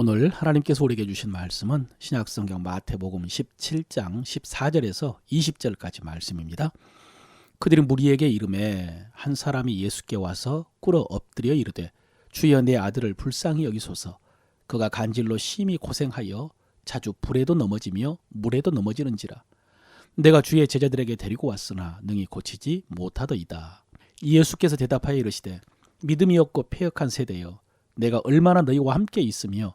오늘 하나님께서 우리에게 주신 말씀은 신약성경 마태복음 17장 14절에서 20절까지 말씀입니다. 그들이 무리에게 이름에 한 사람이 예수께 와서 꿇어 엎드려 이르되 주여 내 아들을 불쌍히 여기소서 그가 간질로 심히 고생하여 자주 불에도 넘어지며 물에도 넘어지는지라 내가 주의 제자들에게 데리고 왔으나 능히 고치지 못하더이다. 예수께서 대답하여 이르시되 믿음이 없고 폐역한 세대여 내가 얼마나 너희와 함께 있으며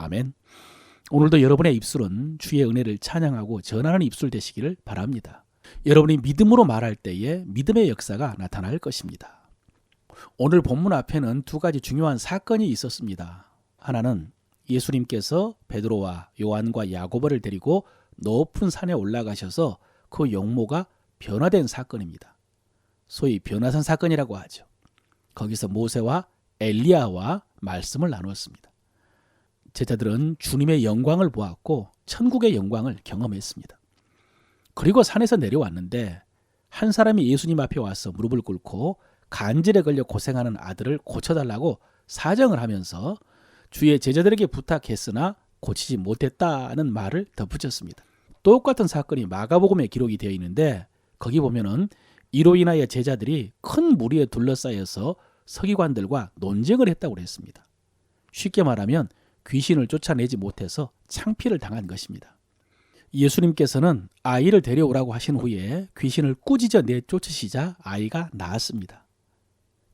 아멘. 오늘도 여러분의 입술은 주의 은혜를 찬양하고 전하는 입술 되시기를 바랍니다. 여러분이 믿음으로 말할 때에 믿음의 역사가 나타날 것입니다. 오늘 본문 앞에는 두 가지 중요한 사건이 있었습니다. 하나는 예수님께서 베드로와 요한과 야고보를 데리고 높은 산에 올라가셔서 그 용모가 변화된 사건입니다. 소위 변화산 사건이라고 하죠. 거기서 모세와 엘리야와 말씀을 나누었습니다. 제자들은 주님의 영광을 보았고 천국의 영광을 경험했습니다. 그리고 산에서 내려왔는데 한 사람이 예수님 앞에 와서 무릎을 꿇고 간질에 걸려 고생하는 아들을 고쳐달라고 사정을 하면서 주의 제자들에게 부탁했으나 고치지 못했다는 말을 덧붙였습니다. 똑같은 사건이 마가복음에 기록이 되어 있는데 거기 보면은 이로 인하여 제자들이 큰 무리에 둘러싸여서 서기관들과 논쟁을 했다고 했습니다. 쉽게 말하면 귀신을 쫓아내지 못해서 창피를 당한 것입니다. 예수님께서는 아이를 데려오라고 하신 후에 귀신을 꾸짖어 내쫓으시자 아이가 나았습니다.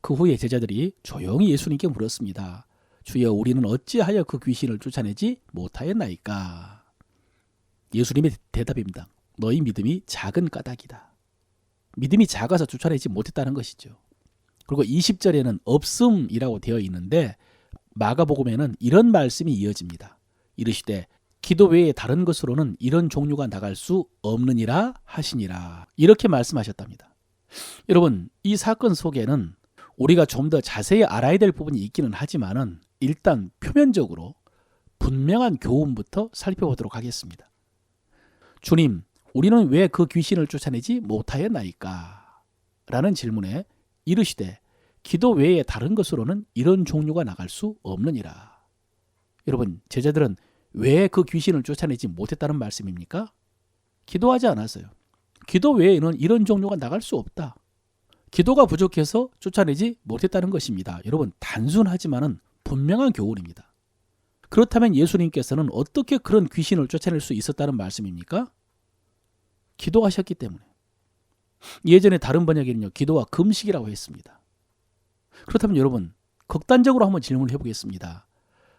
그 후에 제자들이 조용히 예수님께 물었습니다. 주여 우리는 어찌하여 그 귀신을 쫓아내지 못하였나이까? 예수님의 대답입니다. 너희 믿음이 작은 까닭이다. 믿음이 작아서 쫓아내지 못했다는 것이죠. 그리고 20절에는 없음이라고 되어 있는데 마가복음에는 이런 말씀이 이어집니다. 이르시되 기도 외에 다른 것으로는 이런 종류가 나갈 수 없느니라 하시니라. 이렇게 말씀하셨답니다. 여러분, 이 사건 속에는 우리가 좀 더 자세히 알아야 될 부분이 있기는 하지만은 일단 표면적으로 분명한 교훈부터 살펴보도록 하겠습니다. 주님, 우리는 왜 그 귀신을 쫓아내지 못하였나이까? 라는 질문에 이르시되 기도 외에 다른 것으로는 이런 종류가 나갈 수 없느니라. 여러분, 제자들은 왜 그 귀신을 쫓아내지 못했다는 말씀입니까? 기도하지 않았어요. 기도 외에는 이런 종류가 나갈 수 없다. 기도가 부족해서 쫓아내지 못했다는 것입니다. 여러분, 단순하지만은 분명한 교훈입니다. 그렇다면 예수님께서는 어떻게 그런 귀신을 쫓아낼 수 있었다는 말씀입니까? 기도하셨기 때문에. 예전에 다른 번역에는요, 기도와 금식이라고 했습니다. 그렇다면 여러분, 극단적으로 한번 질문을 해보겠습니다.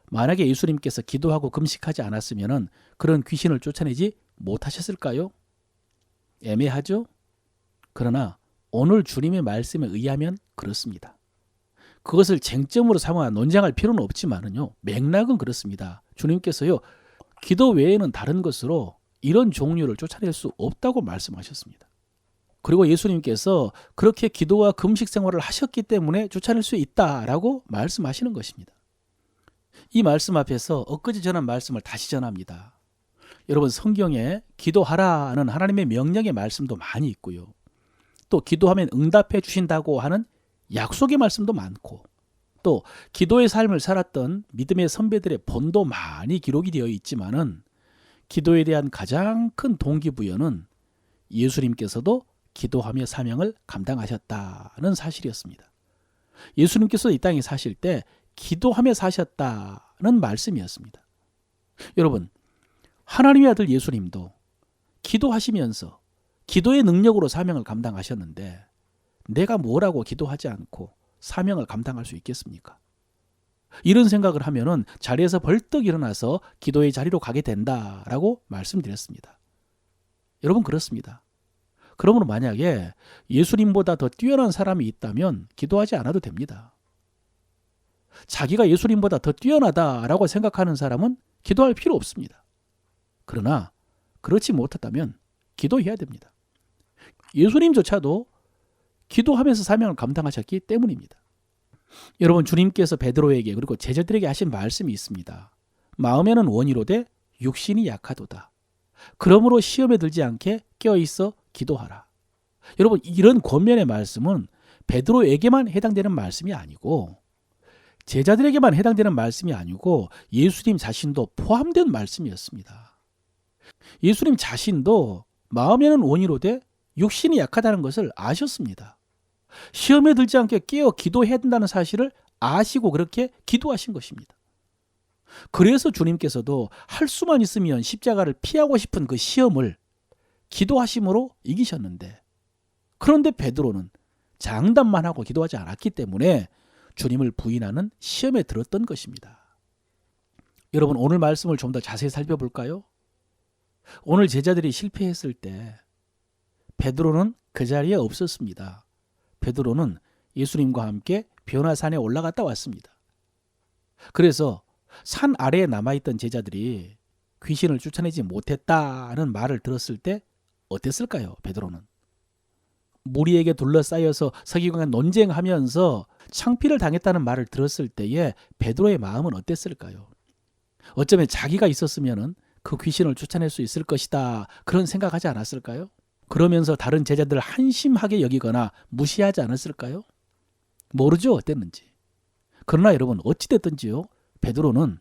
만약에 예수님께서 기도하고 금식하지 않았으면 그런 귀신을 쫓아내지 못하셨을까요? 애매하죠? 그러나 오늘 주님의 말씀에 의하면 그렇습니다. 그것을 쟁점으로 삼아 논쟁할 필요는 없지만은요, 맥락은 그렇습니다. 주님께서요, 기도 외에는 다른 것으로 이런 종류를 쫓아낼 수 없다고 말씀하셨습니다. 그리고 예수님께서 그렇게 기도와 금식 생활을 하셨기 때문에 쫓아낼 수 있다라고 말씀하시는 것입니다. 이 말씀 앞에서 엊그제 전한 말씀을 다시 전합니다. 여러분 성경에 기도하라는 하나님의 명령의 말씀도 많이 있고요. 또 기도하면 응답해 주신다고 하는 약속의 말씀도 많고 또 기도의 삶을 살았던 믿음의 선배들의 본도 많이 기록이 되어 있지만은 기도에 대한 가장 큰 동기부여는 예수님께서도 기도하며 사명을 감당하셨다는 사실이었습니다. 예수님께서 이 땅에 사실 때 기도하며 사셨다는 말씀이었습니다. 여러분, 하나님의 아들 예수님도 기도하시면서 기도의 능력으로 사명을 감당하셨는데 내가 뭐라고 기도하지 않고 사명을 감당할 수 있겠습니까? 이런 생각을 하면은 자리에서 벌떡 일어나서 기도의 자리로 가게 된다라고 말씀드렸습니다. 여러분 그렇습니다. 그러므로 만약에 예수님보다 더 뛰어난 사람이 있다면 기도하지 않아도 됩니다. 자기가 예수님보다 더 뛰어나다라고 생각하는 사람은 기도할 필요 없습니다. 그러나 그렇지 못했다면 기도해야 됩니다. 예수님조차도 기도하면서 사명을 감당하셨기 때문입니다. 여러분 주님께서 베드로에게 그리고 제자들에게 하신 말씀이 있습니다. 마음에는 원이로되 육신이 약하도다. 그러므로 시험에 들지 않게 깨어 있어 기도하라. 여러분 이런 권면의 말씀은 베드로에게만 해당되는 말씀이 아니고 제자들에게만 해당되는 말씀이 아니고 예수님 자신도 포함된 말씀이었습니다. 예수님 자신도 마음에는 원이로되 육신이 약하다는 것을 아셨습니다. 시험에 들지 않게 깨어 기도해야 된다는 사실을 아시고 그렇게 기도하신 것입니다. 그래서 주님께서도 할 수만 있으면 십자가를 피하고 싶은 그 시험을 기도하심으로 이기셨는데 그런데 베드로는 장담만 하고 기도하지 않았기 때문에 주님을 부인하는 시험에 들었던 것입니다. 여러분 오늘 말씀을 좀 더 자세히 살펴볼까요? 오늘 제자들이 실패했을 때 베드로는 그 자리에 없었습니다. 베드로는 예수님과 함께 변화산에 올라갔다 왔습니다. 그래서 산 아래에 남아있던 제자들이 귀신을 쫓아내지 못했다는 말을 들었을 때 어땠을까요? 베드로는 무리에게 둘러싸여서 서기관과 논쟁하면서 창피를 당했다는 말을 들었을 때에 베드로의 마음은 어땠을까요? 어쩌면 자기가 있었으면은 그 귀신을 쫓아낼 수 있을 것이다 그런 생각하지 않았을까요? 그러면서 다른 제자들을 한심하게 여기거나 무시하지 않았을까요? 모르죠 어땠는지. 그러나 여러분 어찌 됐든지요 베드로는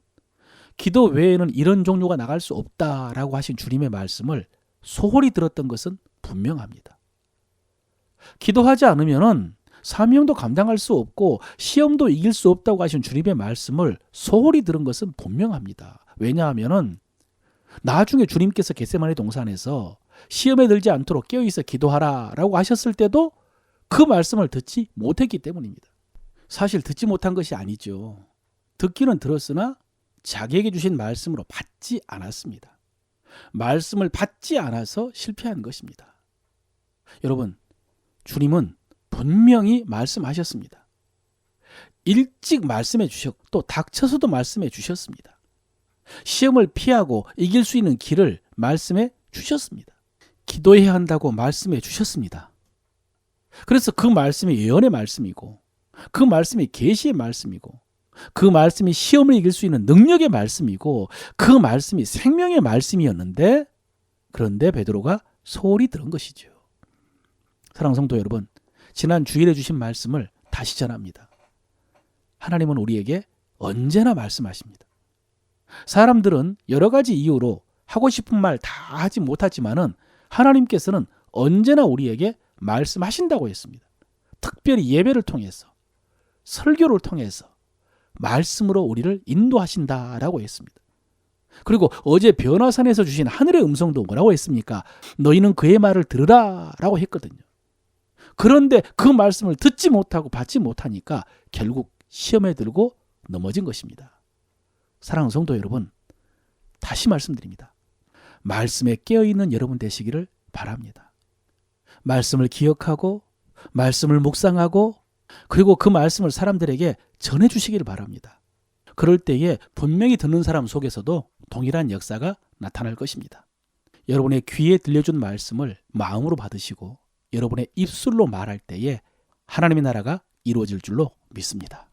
기도 외에는 이런 종류가 나갈 수 없다라고 하신 주님의 말씀을 소홀히 들었던 것은 분명합니다. 기도하지 않으면은 사명도 감당할 수 없고 시험도 이길 수 없다고 하신 주님의 말씀을 소홀히 들은 것은 분명합니다. 왜냐하면은 나중에 주님께서 겟세마네 동산에서 시험에 들지 않도록 깨어 있어 기도하라라고 하셨을 때도 그 말씀을 듣지 못했기 때문입니다. 사실 듣지 못한 것이 아니죠. 듣기는 들었으나 자기에게 주신 말씀으로 받지 않았습니다. 말씀을 받지 않아서 실패한 것입니다. 여러분, 주님은 분명히 말씀하셨습니다. 일찍 말씀해 주셨고 또 닥쳐서도 말씀해 주셨습니다. 시험을 피하고 이길 수 있는 길을 말씀해 주셨습니다. 기도해야 한다고 말씀해 주셨습니다. 그래서 그 말씀이 예언의 말씀이고 그 말씀이 계시의 말씀이고 그 말씀이 시험을 이길 수 있는 능력의 말씀이고 그 말씀이 생명의 말씀이었는데 그런데 베드로가 소홀히 들은 것이죠. 사랑 성도 여러분, 지난 주일에 주신 말씀을 다시 전합니다. 하나님은 우리에게 언제나 말씀하십니다. 사람들은 여러 가지 이유로 하고 싶은 말 다 하지 못하지만은 하나님께서는 언제나 우리에게 말씀하신다고 했습니다. 특별히 예배를 통해서 설교를 통해서 말씀으로 우리를 인도하신다라고 했습니다. 그리고 어제 변화산에서 주신 하늘의 음성도 뭐라고 했습니까? 너희는 그의 말을 들으라라고 했거든요. 그런데 그 말씀을 듣지 못하고 받지 못하니까 결국 시험에 들고 넘어진 것입니다. 사랑하는 성도 여러분, 다시 말씀드립니다. 말씀에 깨어 있는 여러분 되시기를 바랍니다. 말씀을 기억하고 말씀을 묵상하고 그리고 그 말씀을 사람들에게 전해 주시기를 바랍니다. 그럴 때에 분명히 듣는 사람 속에서도 동일한 역사가 나타날 것입니다. 여러분의 귀에 들려준 말씀을 마음으로 받으시고 여러분의 입술로 말할 때에 하나님의 나라가 이루어질 줄로 믿습니다.